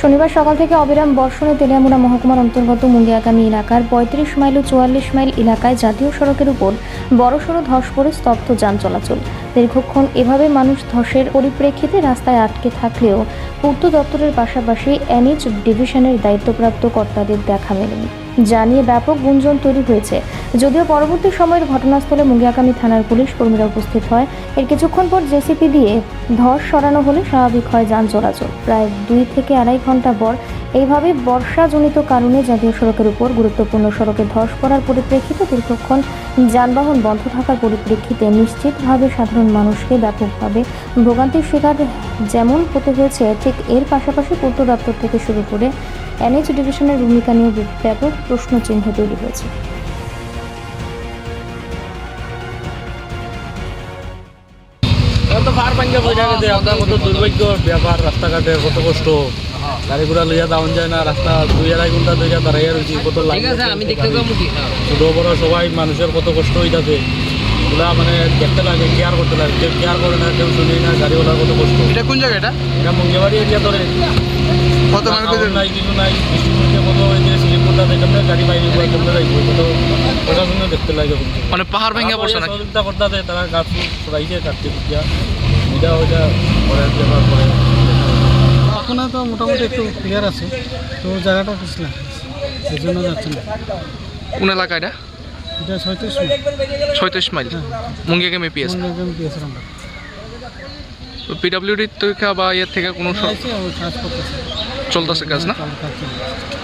শনিবার সকাল থেকে অবিরাম বর্ষণে তেলিয়ামুড়া মহকুমার অন্তর্গত মুন্ডিয়াগামী এলাকার পঁয়ত্রিশ মাইল ও চুয়াল্লিশ মাইল এলাকায় জাতীয় সড়কের উপর বড়সড় ধস পড়ে স্তব্ধ যান চলাচল। দীর্ঘক্ষণ এভাবে মানুষ ধসের পরিপ্রেক্ষিতে রাস্তায় আটকে থাকলেও পূর্ত দপ্তরের পাশাপাশি এনএইচ ডিভিশনের দায়িত্বপ্রাপ্ত কর্তাদের দেখা মেলেনি। যা নিয়ে ব্যাপক গুঞ্জন তৈরি হয়েছে। যদিও পরবর্তী সময়ের ঘটনাস্থলে মুঙ্গিয়াকামী থানার পুলিশ কর্মীরা উপস্থিত হয়। এর কিছুক্ষণ পর জেসিপি দিয়ে ধস সরানো হলে স্বাভাবিক হয় যান চলাচল প্রায় দুই থেকে আড়াই ঘণ্টা পর এইভাবে বর্ষাজনিত কারণে জাতীয় সড়কের উপর গুরুত্বপূর্ণ সড়কে ধস পড়ার পরিপ্রেক্ষিতে দীর্ঘক্ষণ যানবাহন বন্ধ থাকার পরিপ্রেক্ষিতে নিশ্চিতভাবে সাধারণ মানুষকে ব্যাপকভাবে ভোগান্তির শিকার যেমন হতে হয়েছে, ঠিক এর পাশাপাশি পূর্ত দপ্তর থেকে শুরু করে এনএইচ ডিভিশনের ভূমিকা নিয়ে ব্যাপক প্রশ্নচিহ্ন তৈরি হয়েছে। তো পার পাঞ্জা বই থাকে আপনার কত দুর্ভাগ্য ব্যাপার রাস্তাঘাটে কত কষ্ট। গাড়ি ঘোড়া লইয়া যায় না রাস্তা দুই আড়াই ঘণ্টা ধরে দাঁড়াইয়া রয়েছি কত ঠিক আছে আমি দেখতে পাবো কি। ছোট বড় সবাই মানুষের কত কষ্ট হয়ে যাবে ওগুলা মানে দেখতে লাগে কেয়ার করতে লাগে। কেউ কেয়ার করে না কেউ শুনি না গাড়িওয়ালার কত কষ্ট এটা কোন জায়গা এটা? এটা মঙ্গেবাড়ি এরিয়া ধরে। কত মানে খাওয়ার নাই কিছু নাই মধ্যে কত যে স্লিপটা দেখে গাড়ি বাইরে করে কেমনে যাইব কত প্রশাসনে দেখতে লাগে মানে পাহাড় ভেঙে পড়ছে নাকি? সহযোগিতা করতে আছে তারা গাছ সরাইছে কাটতে দিয়া এটা ওইটা করে ব্যবহার করে এখন তো মোটামুটি একটু ক্লিয়ার আছে। তো জায়গাটা পিছলা এই জন্য যাচ্ছে না। কোন এলাকা এটা? এটা ছয়ত্রিশ ছয়ত্রিশ মাইল। মুঙ্গিয়া গেমে পিএস মিনিট পেয়েছে পিডাব্লিউডির থেকে বা ইয়ের থেকে কোনো চলতেছে কাজ না? চলছে।